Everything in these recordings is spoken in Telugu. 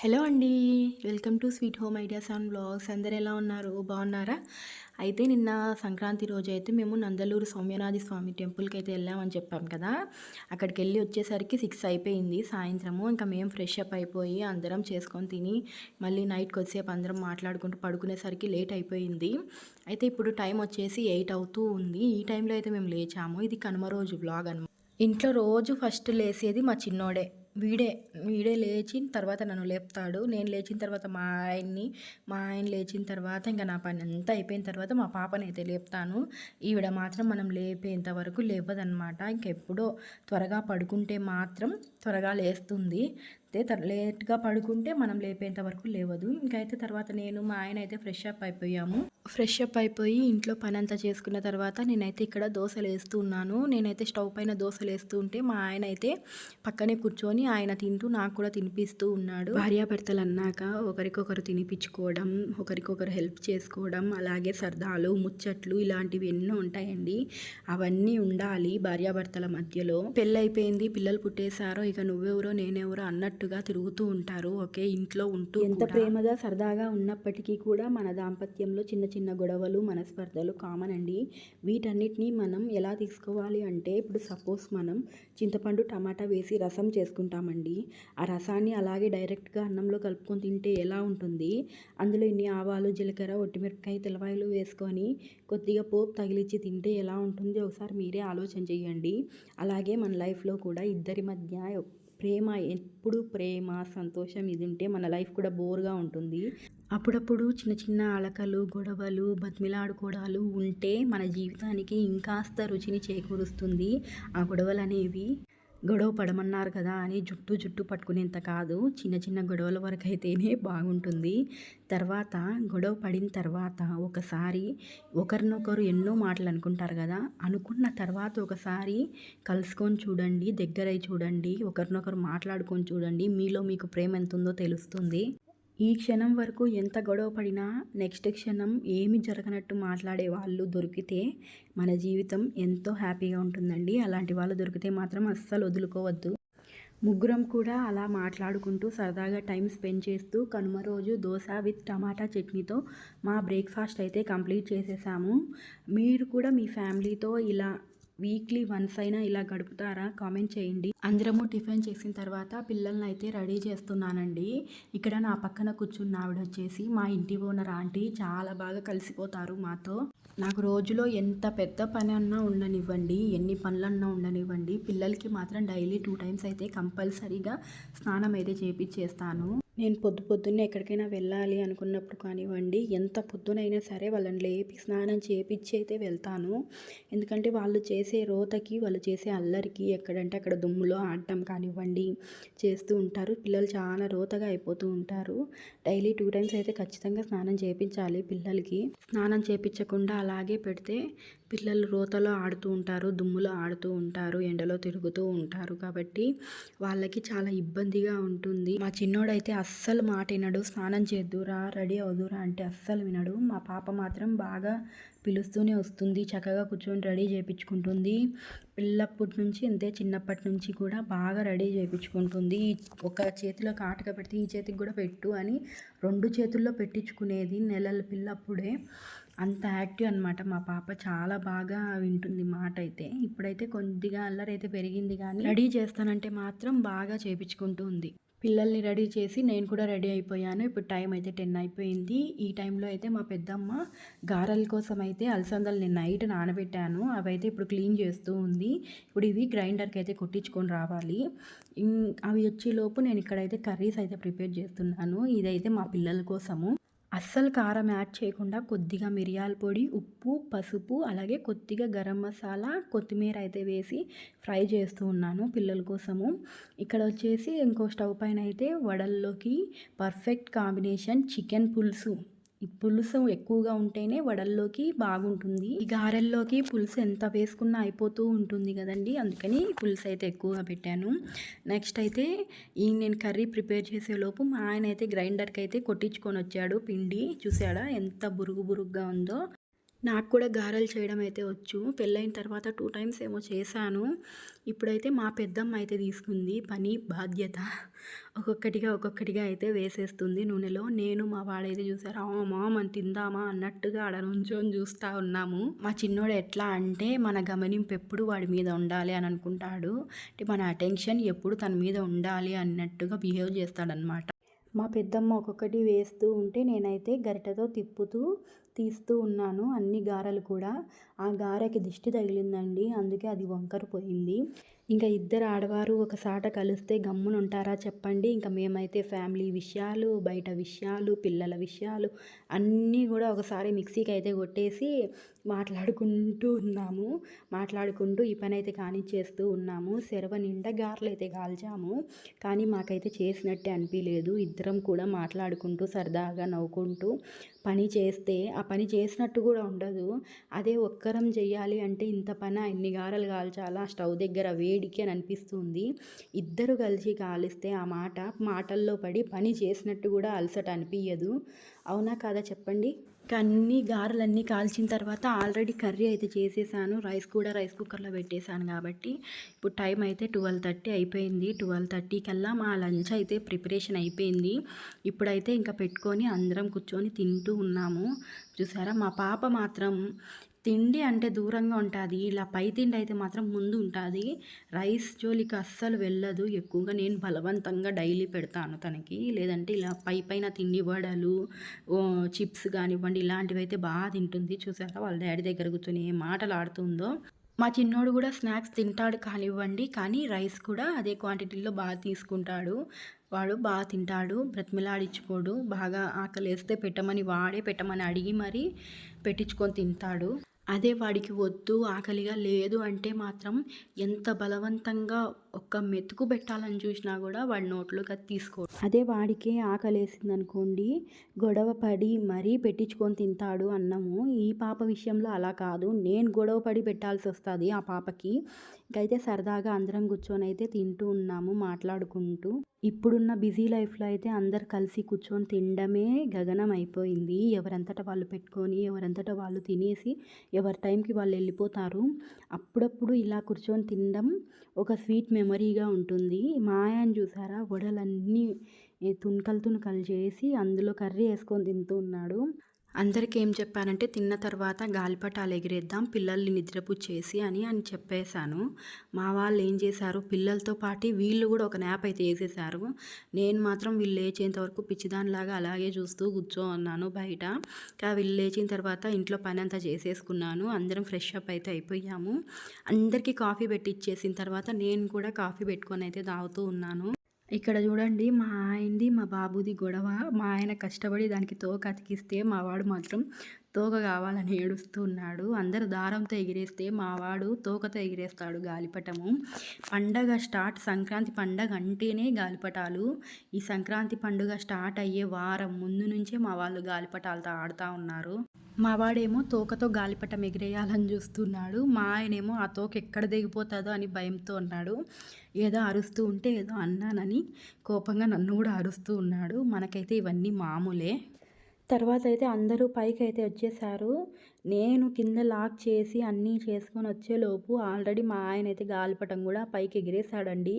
హలో అండి welcome to sweet home ideas and blogs. అందరు ఎలా ఉన్నారు? బాగున్నారా? అయితే నిన్న సంక్రాంతి రోజు అయితే మేము నందలూరు సౌమ్యనాథి స్వామి టెంపుల్కి అయితే వెళ్ళామని చెప్పాం కదా. అక్కడికి వెళ్ళి వచ్చేసరికి సిక్స్ అయిపోయింది సాయంత్రము. ఇంకా మేము ఫ్రెష్ అప్ అయిపోయి అందరం చేసుకొని తిని మళ్ళీ నైట్కి వచ్చేపు అందరం మాట్లాడుకుంటూ పడుకునేసరికి లేట్ అయిపోయింది. అయితే ఇప్పుడు టైం వచ్చేసి ఎయిట్ అవుతూ ఉంది. ఈ టైంలో అయితే మేము లేచాము. ఇది కనుమ రోజు బ్లాగ్ అనమాట ఇంట్లో రోజు ఫస్ట్ లేసేది మా చిన్నోడే. వీడే వీడే లేచిన తర్వాత నన్ను లేపుతాడు. నేను లేచిన తర్వాత మా ఆయన్ని మా ఆయన లేచిన తర్వాత ఇంకా నా పని అంతా అయిపోయిన తర్వాత మా పాపని అయితే లేపుతాను. ఈవిడ మాత్రం మనం లేపేంత వరకు లేవదనమాట ఇంకెప్పుడో త్వరగా పడుకుంటే మాత్రం త్వరగా లేస్తుంది. అయితే లేట్గా పడుకుంటే మనం లేపేంత వరకు లేవదు. ఇంకైతే తర్వాత నేను మా ఆయన అయితే ఫ్రెష్ అప్ అయిపోయాము. ఫ్రెష్ అప్ అయిపోయి ఇంట్లో పని అంతా చేసుకున్న తర్వాత నేనైతే ఇక్కడ దోశలు వేస్తూ ఉన్నాను. నేనైతే స్టవ్ పైన దోశలు వేస్తూ ఉంటే మా ఆయన అయితే పక్కనే కూర్చొని ఆయన తింటూ నాకు కూడా తినిపిస్తూ ఉన్నాడు. భార్యాభర్తలు అన్నాక ఒకరికొకరు తినిపించుకోవడం ఒకరికొకరు హెల్ప్ చేసుకోవడం అలాగే సరదాలు ముచ్చట్లు ఇలాంటివి ఎన్నో ఉంటాయండి. అవన్నీ ఉండాలి భార్యాభర్తల మధ్యలో. పెళ్ళైపోయింది పిల్లలు పుట్టేశారో ఇక నువ్వెవరో నేనెవరో అన్నట్టుగా తిరుగుతూ ఉంటారు. ఒకే ఇంట్లో ఉంటూ ఎంత ప్రేమగా సరదాగా ఉన్నప్పటికీ కూడా మన దాంపత్యంలో చిన్న చిన్న గొడవలు మనస్పర్ధలు కామన్ అండి. వీటన్నిటిని మనం ఎలా తీసుకోవాలి అంటే ఇప్పుడు సపోజ్ మనం చింతపండు టమాటా వేసి రసం చేసుకుంటామండి. ఆ రసాన్ని అలాగే డైరెక్ట్గా అన్నంలో కలుపుకొని తింటే ఎలా ఉంటుంది? అందులో ఇన్ని ఆవాలు జీలకర్ర ఒట్టిమిరపకాయ తెల్లవాయలు వేసుకొని కొద్దిగా పోపు తగిలిచ్చి తింటే ఎలా ఉంటుంది? ఒకసారి మీరే ఆలోచన చేయండి. అలాగే మన లైఫ్లో కూడా ఇద్దరి మధ్య ప్రేమ ఎప్పుడు ప్రేమ సంతోషం ఇది ఉంటే మన లైఫ్ కూడా బోర్గా ఉంటుంది. అప్పుడప్పుడు చిన్న చిన్న అలకలు గొడవలు బతిమిలాడుకోవడాలు ఉంటే మన జీవితానికి ఇంకాస్త రుచిని చేకూరుస్తుంది. ఆ గొడవలు అనేవి గొడవ పడమన్నారు కదా అని జుట్టు జుట్టు పట్టుకునేంత కాదు చిన్న చిన్న గొడవల వరకు అయితేనే బాగుంటుంది. తర్వాత గొడవ పడిన తర్వాత ఒకసారి ఒకరినొకరు ఎన్నో మాటలు అనుకుంటారు కదా అనుకున్న తర్వాత ఒకసారి కలుసుకొని చూడండి దగ్గరై చూడండి ఒకరినొకరు మాట్లాడుకొని చూడండి మీలో మీకు ప్రేమ ఎంత ఉందో తెలుస్తుంది. ఈ క్షణం వరకు ఎంత గొడవ పడినా నెక్స్ట్ క్షణం ఏమి జరగనట్టు మాట్లాడే వాళ్ళు దొరికితే మన జీవితం ఎంతో హ్యాపీగా ఉంటుందండి. అలాంటి వాళ్ళు దొరికితే మాత్రం అస్సలు వదులుకోవద్దు. ముగ్గురం కూడా అలా మాట్లాడుకుంటూ సరదాగా టైం స్పెండ్ చేస్తూ కనుమ రోజు దోశ విత్ టమాటా చట్నీతో మా బ్రేక్ఫాస్ట్ అయితే కంప్లీట్ చేసేసాము. మీరు కూడా మీ ఫ్యామిలీతో ఇలా వీక్లీ వన్స్ అయినా ఇలా గడుపుతారా? కామెంట్ చేయండి. అందరము టిఫిన్ చేసిన తర్వాత పిల్లల్ని అయితే రెడీ చేస్తున్నానండి. ఇక్కడ నా పక్కన కూర్చున్న ఆవిడ వచ్చేసి మా ఇంటి ఓనర్ ఆంటీ చాలా బాగా కలిసిపోతారు మాతో. నాకు రోజులో ఎంత పెద్ద పని అన్నా ఉండనివ్వండి ఎన్ని పనులన్నా ఉండనివ్వండి పిల్లలకి మాత్రం డైలీ టూ టైమ్స్ అయితే కంపల్సరీగా స్నానం అయితే చేపించేస్తాను నేను పొద్దు పొద్దున్నే ఎక్కడికైనా వెళ్ళాలి అనుకున్నప్పుడు కానివ్వండి ఎంత పొద్దునైనా సరే వాళ్ళని లేపి స్నానం చేపించి అయితే వెళ్తాను. ఎందుకంటే వాళ్ళు చేసే రోతకి వాళ్ళు చేసే అల్లరికి ఎక్కడంటే అక్కడ దుమ్ములో ఆడటం కానివ్వండి చేస్తూ ఉంటారు. పిల్లలు చాలా రోతగా అయిపోతూ ఉంటారు. డైలీ టూ టైమ్స్ అయితే ఖచ్చితంగా స్నానం చేయించాలి పిల్లలకి. స్నానం చేయించకుండా అలాగే పెడితే పిల్లలు రోతలో ఆడుతూ ఉంటారు దుమ్ములో ఆడుతూ ఉంటారు ఎండలో తిరుగుతూ ఉంటారు. కాబట్టి వాళ్ళకి చాలా ఇబ్బందిగా ఉంటుంది. మా చిన్నోడైతే అస్సలు మాట వినడు. స్నానం చేద్దురా రెడీ అవుదురా అంటే అస్సలు వినడు. మా పాప మాత్రం బాగా పిలుస్తూనే వస్తుంది. చక్కగా కూర్చొని రెడీ చేయించుకుంటుంది పిల్లప్పటి నుంచి అంతే చిన్నప్పటి నుంచి కూడా బాగా రెడీ చేయించుకుంటుంది ఒక చేతిలో కాటక పెడితే ఈ చేతికి కూడా పెట్టు అని రెండు చేతుల్లో పెట్టించుకునేది నెలల పిల్లప్పుడే. అంత యాక్టివ్ అనమాట మా పాప చాలా బాగా వింటుంది మాట అయితే ఇప్పుడైతే కొద్దిగా అల్లరి అయితే పెరిగింది కానీ రెడీ చేస్తానంటే మాత్రం బాగా చేపించుకుంటూ ఉంది. పిల్లల్ని రెడీ చేసి నేను కూడా రెడీ అయిపోయాను. ఇప్పుడు టైం అయితే టెన్ అయిపోయింది. ఈ టైంలో అయితే మా పెద్దమ్మ గారెల కోసం అయితే అలసందలు నేను నైట్ నానబెట్టాను. అవైతే ఇప్పుడు క్లీన్ చేస్తూ ఉంది. ఇప్పుడు ఇవి గ్రైండర్కి అయితే కొట్టించుకొని రావాలి. అవి వచ్చేలోపు నేను ఇక్కడైతే కర్రీస్ అయితే ప్రిపేర్ చేస్తున్నాను. ఇదైతే మా పిల్లల కోసము. అస్సలు కారం యాడ్ చేయకుండా కొద్దిగా మిరియాల పొడి ఉప్పు పసుపు అలాగే కొద్దిగా గరం మసాలా కొత్తిమీర అయితే వేసి ఫ్రై చేస్తూ ఉన్నాను పిల్లల కోసము. ఇక్కడ వచ్చేసి ఇంకో స్టవ్ పైన అయితే వడల్లోకి పర్ఫెక్ట్ కాంబినేషన్ చికెన్ పులుసు. పులుసు ఎక్కువగా ఉంటేనే వడల్లోకి బాగుంటుంది. ఈ గారెల్లోకి పులుసు ఎంత వేసుకున్నా అయిపోతూ ఉంటుంది కదండి. అందుకని పులుసు అయితే ఎక్కువగా పెట్టాను. నెక్స్ట్ అయితే ఈ నేను కర్రీ ప్రిపేర్ చేసేలోపు మా ఆయన అయితే గ్రైండర్కి అయితే కొట్టించుకొని వచ్చాడు పిండి. చూసాడా ఎంత బురుగు బురుగుగా ఉందో. నాకు కూడా గారెలు చేయడం అయితే వచ్చు. పెళ్ళైన తర్వాత టూ టైమ్స్ ఏమో చేశాను. ఇప్పుడైతే మా పెద్దమ్మ అయితే తీసుకుంది పని బాధ్యత. ఒక్కొక్కటిగా ఒక్కొక్కటిగా అయితే వేసేస్తుంది నూనెలో. నేను మా వాడైతే చూసారా "ఆ, మనం తిందామా అన్నట్టుగా ఆడ నుంచొని చూస్తూ ఉన్నాము. మా చిన్నోడు ఎట్లా అంటే మన గమనింపు ఎప్పుడు వాడి మీద ఉండాలి అని అనుకుంటాడు. అంటే మన అటెన్షన్ ఎప్పుడు తన మీద ఉండాలి అన్నట్టుగా బిహేవ్ చేస్తాడనమాట మా పెద్దమ్మ ఒక్కొక్కటి వేస్తూ ఉంటే నేనైతే గరిటతో తిప్పుతూ తీస్తూ ఉన్నాను అన్ని గారెలు కూడా. ఆ గారెకి దిష్టి తగిలిందండి అందుకే అది వంకరిపోయింది ఇంకా ఇద్దరు ఆడవారు ఒకసాట కలిస్తే గమ్మున ఉంటారా చెప్పండి. ఇంకా మేమైతే ఫ్యామిలీ విషయాలు బయట విషయాలు పిల్లల విషయాలు అన్నీ కూడా ఒకసారి మిక్సీకి అయితే కొట్టేసి మాట్లాడుకుంటూ ఉన్నాము. మాట్లాడుకుంటూ ఈ పని అయితే కానిచ్చేస్తూ ఉన్నాము. సెరవ నిండా గారెలు అయితే కాల్చాము కానీ మాకైతే చేసినట్టే అనిపించలేదు ఇద్దరం కూడా మాట్లాడుకుంటూ సరదాగా నవ్వుకుంటూ పని చేస్తే ఆ పని చేసినట్టు కూడా ఉండదు. అదే ఒక్కరం చెయ్యాలి అంటే ఇంత పని ఎన్ని గారలు కాల్చాలా స్టవ్ దగ్గర వేడికి అని అనిపిస్తుంది. ఇద్దరు కలిసి కాలిస్తే ఆ మాట మాటల్లో పడి పని చేసినట్టు కూడా అలసట అనిపించదు అవునా కాదా చెప్పండి? అన్ని గారెలన్నీ కాల్చిన తర్వాత ఆల్రెడీ కర్రీ అయితే చేసేసాను. రైస్ కూడా రైస్ కుక్కర్లో పెట్టేశాను కాబట్టి ఇప్పుడు టైం అయితే ట్వెల్వ్ థర్టీ అయిపోయింది. ట్వెల్వ్ థర్టీ కల్లా మా లంచ్ అయితే ప్రిపరేషన్ అయిపోయింది. ఇప్పుడైతే ఇంకా పెట్టుకొని అందరం కూర్చొని తింటూ ఉన్నాము. చూసారా? మా పాప మాత్రం తిండి అంటే దూరంగా ఉంటుంది. ఇలా పై తిండి అయితే మాత్రం ముందు ఉంటుంది. రైస్ జోలికి అస్సలు వెళ్ళదు ఎక్కువగా. నేను బలవంతంగా డైలీ పెడతాను తనకి. లేదంటే ఇలా పై పైన తిండి వడలు చిప్స్ కానివ్వండి ఇలాంటివి అయితే బాగా తింటుంది. చూసారా? వాళ్ళ డాడీ దగ్గర కూర్చొని ఏ మాటలు ఆడుతుందో. మా చిన్నోడు కూడా స్నాక్స్ తింటాడు కానివ్వండి కానీ రైస్ కూడా అదే క్వాంటిటీలో బాగా తీసుకుంటాడు. వాడు బాగా తింటాడు. బ్రతిమలాడించుకోడు. బాగా ఆకలేస్తే పెట్టమని వాడే పెట్టమని అడిగి మరీ పెట్టించుకొని తింటాడు. అదే వాడికి వద్దు ఆకలిగా లేదు అంటే మాత్రం ఎంత బలవంతంగా ఒక్క మెతుకు పెట్టాలని చూసినా కూడా వాడి నోట్లోకి అది తీసుకో అదే వాడికే ఆకలేసింది అనుకోండి గొడవ పడి మరీ పెట్టించుకొని తింటాడు అన్నము. ఈ పాప విషయంలో అలా కాదు. నేను గొడవ పడి పెట్టాల్సి వస్తుంది ఆ పాపకి. ఇంకైతే సరదాగా అందరం కూర్చొని అయితే తింటూ ఉన్నాము మాట్లాడుకుంటూ. ఇప్పుడున్న బిజీ లైఫ్లో అయితే అందరు కలిసి కూర్చొని తినడమే గగనం అయిపోయింది. ఎవరంతటా వాళ్ళు పెట్టుకొని ఎవరంతటా వాళ్ళు తినేసి ఎవరి టైంకి వాళ్ళు వెళ్ళిపోతారు. అప్పుడప్పుడు ఇలా కూర్చొని తినడం ఒక స్వీట్ మెమరీగా ఉంటుంది. మా ఆయన చూసారా? వడలన్నీ ఏ తుణకలు చేసి అందులో కర్రీ వేసుకొని తింటూ ఉన్నాడు. అందరికీ ఏం చెప్పానంటే తిన్న తర్వాత గాలిపటాలు ఎగిరేద్దాం పిల్లల్ని నిద్రపుచ్చేసి అని అని చెప్పేశాను. మా వాళ్ళు ఏం చేశారు పిల్లలతో పాటు వీళ్ళు కూడా ఒక న్యాప్ అయితే వేసేసారు నేను మాత్రం వీళ్ళు లేచేంత వరకు పిచ్చిదానిలాగా అలాగే చూస్తూ కూర్చో ఉన్నాను బయట. వీళ్ళు లేచిన తర్వాత ఇంట్లో పని అంతా చేసేసుకున్నాను. అందరం ఫ్రెష్ అప్ అయితే అయిపోయాము. అందరికీ కాఫీ పెట్టి ఇచ్చేసిన తర్వాత నేను కూడా కాఫీ పెట్టుకొని అయితే తాగుతూ ఉన్నాను. ఇక్కడ చూడండి మా ఆయనది మా బాబుది గొడవ. మా ఆయన కష్టపడి దానికి తోక అతికిస్తే మా వాడు మాత్రం తోక కావాలని ఏడుస్తూ ఉన్నాడు. అందరు దారంతో ఎగిరేస్తే మావాడు తోకతో ఎగిరేస్తాడు గాలిపటము. పండగ స్టార్ట్ సంక్రాంతి పండగ అంటేనే గాలిపటాలు. ఈ సంక్రాంతి పండుగ స్టార్ట్ అయ్యే వారం ముందు నుంచే మా వాళ్ళు గాలిపటాలతో ఆడుతూ ఉన్నారు. మా వాడేమో తోకతో గాలిపటం ఎగిరేయాలని చూస్తున్నాడు. మా ఆయనేమో ఆ తోక ఎక్కడ దిగిపోతుందో అని భయంతో ఉన్నాడు. ఏదో అరుస్తూ ఉంటే ఏదో అన్నానని కోపంగా నన్ను కూడా అరుస్తూ ఉన్నాడు. మనకైతే ఇవన్నీ మామూలే. తర్వాత అయితే అందరూ పైకి అయితే వచ్చేసారు. నేను కింద లాక్ చేసి అన్నీ చేసుకొని వచ్చేలోపు ఆల్రెడీ మా ఆయన అయితే గాలిపటం కూడా పైకి ఎగిరేసాడండి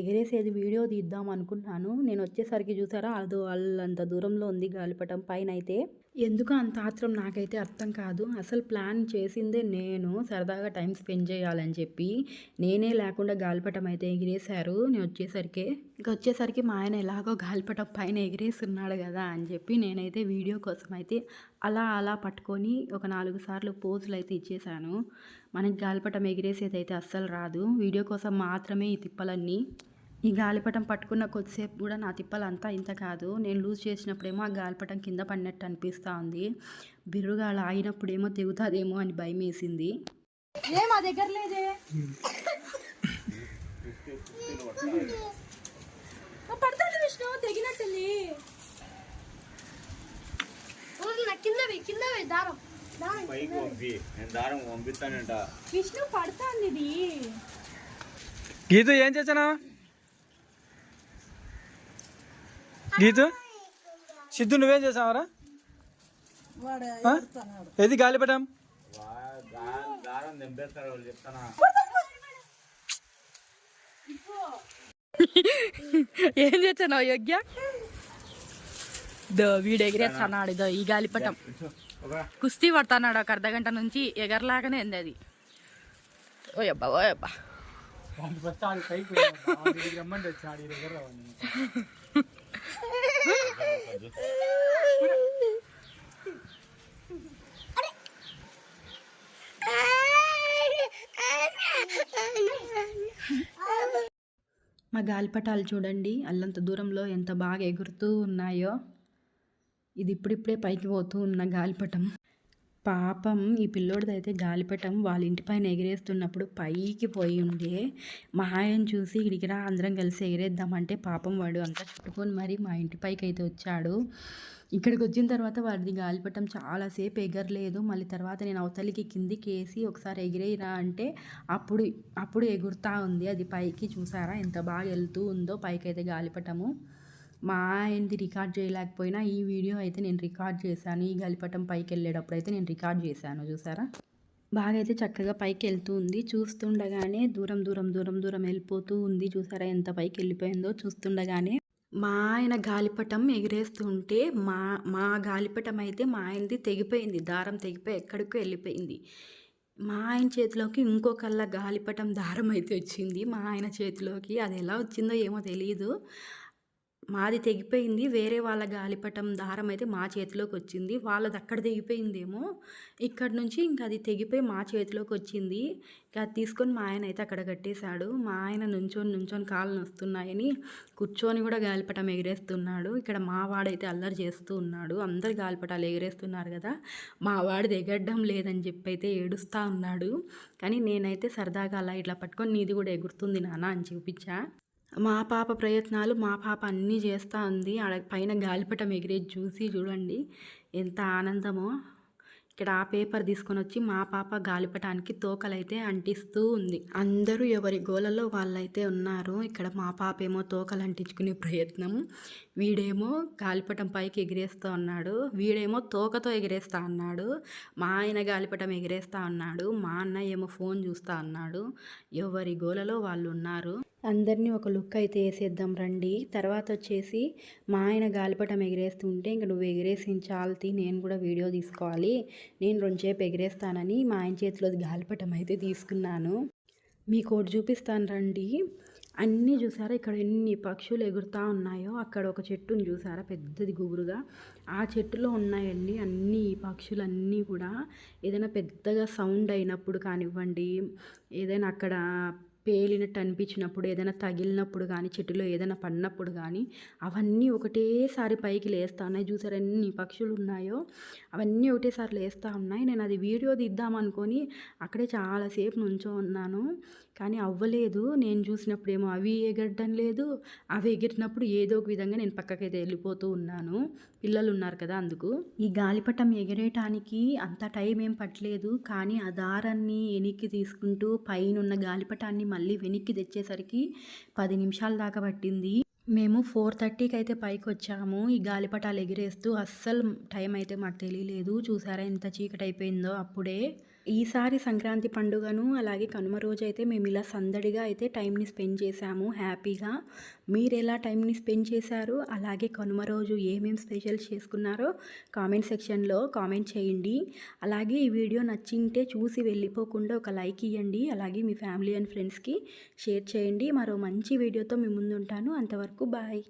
ఎగిరేసేది వీడియో తీద్దాం అనుకున్నాను. నేను వచ్చేసరికి చూసారా అదో వాళ్ళంత దూరంలో ఉంది గాలిపటం పైన అయితే ఎందుకు అంత ఆత్రం నాకైతే అర్థం కాదు. అసలు ప్లాన్ చేసిందే నేను. సరదాగా టైం స్పెండ్ చేయాలని చెప్పి నేనే లేకుండా గాలిపటం అయితే ఎగిరేశారు. నేను వచ్చేసరికి ఇంకా వచ్చేసరికి మా ఆయన ఎలాగో గాలిపటం పైన ఎగిరేస్తున్నాడు కదా అని చెప్పి నేనైతే వీడియో కోసం అయితే అలా అలా పట్టుకొని ఒక నాలుగు సార్లు పోజులు అయితే ఇచ్చేసాను మనకి గాలిపటం ఎగిరేసేది అయితే అస్సలు రాదు. వీడియో కోసం మాత్రమే ఈ తిప్పలన్నీ ఈ గాలిపటం పట్టుకున్న కొద్దిసేపు కూడా నా తిప్పలంతా ఇంత కాదు. నేను లూజ్ చేసినప్పుడేమో ఆ గాలిపటం కింద పడినట్టు అనిపిస్తూ ఉంది బిర్రుగా అలా ఆగినప్పుడేమో తెగుతుందేమో అని భయం వేసింది ఏ మా దగ్గర లేదే. పడుతుంది విష్ణు తెగినట్టుంది కింద కింద దారం పైకి పంపి నేను దారం పంపిస్తానంట విష్ణు పడుతుంది ఇది గీతు ఏం చేసానా గీతు సిద్ధు నువ్వేం చేసావరా? ఏది గాలిపటం ఏం చేస్తాను యోగ్య? దో వీడు ఎగిరేస్తున్నాడు ఇదో ఈ గాలిపటం కుస్తీ పడుతున్నాడు ఒక అర్ధ గంట నుంచి ఎగరలాగానే ఉంది అది. ఓయబ్బా ఓయబ్బా మా గాలిపటాలు చూడండి అల్లంత దూరంలో ఎంత బాగా ఎగురుతూ ఉన్నాయో. ఇది ఇప్పుడిప్పుడే పైకి పోతూ ఉన్న గాలిపటం. పాపం ఈ పిల్లోడిదైతే గాలిపటం వాళ్ళ ఇంటి పైన ఎగిరేస్తున్నప్పుడు పైకి పోయి ఉండే మా ఆయన చూసి ఇక్కడికి రా అందరం కలిసి ఎగిరేద్దామంటే పాపం వాడు అంతా చుట్టుకొని మరి మా ఇంటి పైకి అయితే వచ్చాడు. ఇక్కడికి వచ్చిన తర్వాత వాడిది గాలిపటం చాలాసేపు ఎగరలేదు. మళ్ళీ తర్వాత నేను అవతలికి కిందికి వేసి ఒకసారి ఎగిరేయరా అంటే అప్పుడు అప్పుడు ఎగురుతా ఉంది. అది పైకి చూసారా? ఎంత బాగా వెళ్తూ ఉందో పైకి అయితే గాలిపటము. మా ఆయనది రికార్డ్ చేయలేకపోయినా ఈ వీడియో అయితే నేను రికార్డ్ చేశాను. ఈ గాలిపటం పైకి వెళ్ళేటప్పుడు అయితే నేను రికార్డ్ చేశాను. చూసారా? బాగా అయితే చక్కగా పైకి వెళ్తూ ఉంది చూస్తుండగానే దూరం దూరం దూరం దూరం వెళ్ళిపోతూ ఉంది. చూసారా ఎంత పైకి వెళ్ళిపోయిందో చూస్తుండగానే మా ఆయన గాలిపటం ఎగిరేస్తుంటే మా మా గాలిపటం అయితే మా ఆయనది తెగిపోయింది. దారం తెగిపోయి ఎక్కడికో వెళ్ళిపోయింది. మా ఆయన చేతిలోకి ఇంకొకళ్ళ గాలిపటం దారం అయితే వచ్చింది. మా ఆయన చేతిలోకి అది ఎలా వచ్చిందో ఏమో తెలియదు మాది తెగిపోయింది వేరే వాళ్ళ గాలిపటం దారం అయితే మా చేతిలోకి వచ్చింది వాళ్ళది అక్కడ తెగిపోయిందేమో. ఇక్కడ నుంచి ఇంకా అది తెగిపోయి మా చేతిలోకి వచ్చింది ఇంకా అది తీసుకొని మా ఆయన అయితే అక్కడ కట్టేశాడు. మా ఆయన నుంచొని నుంచొని కాళ్ళు నొస్తున్నాయని కూర్చొని కూడా గాలిపటం ఎగిరేస్తున్నాడు. ఇక్కడ మా వాడైతే అల్లరి చేస్తూ ఉన్నాడు. అందరు గాలిపటాలు ఎగిరేస్తున్నారు కదా మా వాడిది ఎగరడం లేదని చెప్పి అయితే ఏడుస్తూ ఉన్నాడు. కానీ నేనైతే సరదాగా అలా ఇట్లా పట్టుకొని నీది కూడా ఎగురుతుంది నాన్న అని చూపించా. మా పాప ప్రయత్నాలు మా పాప అన్నీ చేస్తూ ఉంది. ఆడ పైన గాలిపటం ఎగిరే చూసి చూడండి ఎంత ఆనందమో. ఇక్కడ ఆ పేపర్ తీసుకొని వచ్చి మా పాప గాలిపటానికి తోకలైతే అంటిస్తూ ఉంది. అందరూ ఎవరి గోలలో వాళ్ళైతే ఉన్నారు. ఇక్కడ మా పాప ఏమో తోకలు అంటించుకునే ప్రయత్నం. వీడేమో గాలిపటం పైకి ఎగిరేస్తూ ఉన్నాడు వీడేమో తోకతో ఎగిరేస్తా అన్నాడు మా ఆయన గాలిపటం ఎగిరేస్తా ఉన్నాడు మా అన్న ఏమో ఫోన్ చూస్తా అన్నాడు ఎవరి గోలలో వాళ్ళు ఉన్నారు అందరినీ ఒక లుక్ అయితే వేసేద్దాం రండి. తర్వాత వచ్చేసి మా ఆయన గాలిపటం ఎగిరేస్తుంటే ఇంక నువ్వు ఎగిరేసించాలి నేను కూడా వీడియో తీసుకోవాలి నేను రెండుసేపు ఎగిరేస్తానని మా ఆయన చేతిలో గాలిపటం అయితే తీసుకున్నాను. మీకు ఒకటి చూపిస్తాను రండి. అన్నీ చూసారా? ఇక్కడ ఎన్ని పక్షులు ఎగురుతూ ఉన్నాయో అక్కడ ఒక చెట్టుని చూసారా? పెద్దది గుబురుగా. ఆ చెట్టులో ఉన్నాయండి అన్ని పక్షులన్నీ కూడా. ఏదైనా పెద్దగా సౌండ్ అయినప్పుడు కానివ్వండి ఏదైనా అక్కడ పేలినట్టు అనిపించినప్పుడు ఏదైనా తగిలినప్పుడు కానీ చెట్టులో ఏదైనా పడినప్పుడు కానీ అవన్నీ ఒకటేసారి పైకి లేస్తా ఉన్నాయి చూసారు ఎన్ని పక్షులు ఉన్నాయో అవన్నీ ఒకటేసారి లేస్తూ ఉన్నాయి. నేను అది వీడియో తీద్దామనుకొని అక్కడే చాలాసేపు నుంచో ఉన్నాను. కానీ అవ్వలేదు. నేను చూసినప్పుడేమో అవి ఎగరడం లేదు. అవి ఎగిరినప్పుడు ఏదో ఒక విధంగా నేను పక్కకైతే వెళ్ళిపోతూ ఉన్నాను. పిల్లలు ఉన్నారు కదా అందుకు. ఈ గాలిపటం ఎగిరేయటానికి అంత టైం ఏం పట్టలేదు. కానీ ఆ దారాన్ని వెనక్కి తీసుకుంటూ పైన ఉన్న గాలిపటాన్ని మళ్ళీ వెనక్కి తెచ్చేసరికి పది నిమిషాల దాకా పట్టింది. మేము ఫోర్ థర్టీకి అయితే పైకి వచ్చాము. ఈ గాలిపటాలు ఎగిరేస్తూ అస్సలు టైం అయితే మాకు తెలియలేదు. చూసారా ఎంత చీకటి అయిపోయిందో అప్పుడే. ఈసారి సంక్రాంతి పండుగను అలాగే కనుమ రోజు అయితే మేము ఇలా సందడిగా అయితే టైంని స్పెండ్ చేశాము హ్యాపీగా. మీరు ఎలా టైంని స్పెండ్ చేశారు అలాగే కనుమ రోజు ఏమేమి స్పెషల్స్ చేసుకున్నారో కామెంట్ సెక్షన్లో కామెంట్ చేయండి. అలాగే ఈ వీడియో నచ్చింటే చూసి వెళ్ళిపోకుండా ఒక లైక్ ఇవ్వండి అలాగే మీ ఫ్యామిలీ అండ్ ఫ్రెండ్స్కి షేర్ చేయండి. మరో మంచి వీడియోతో మీ ముందుంటాను. అంతవరకు బాయ్.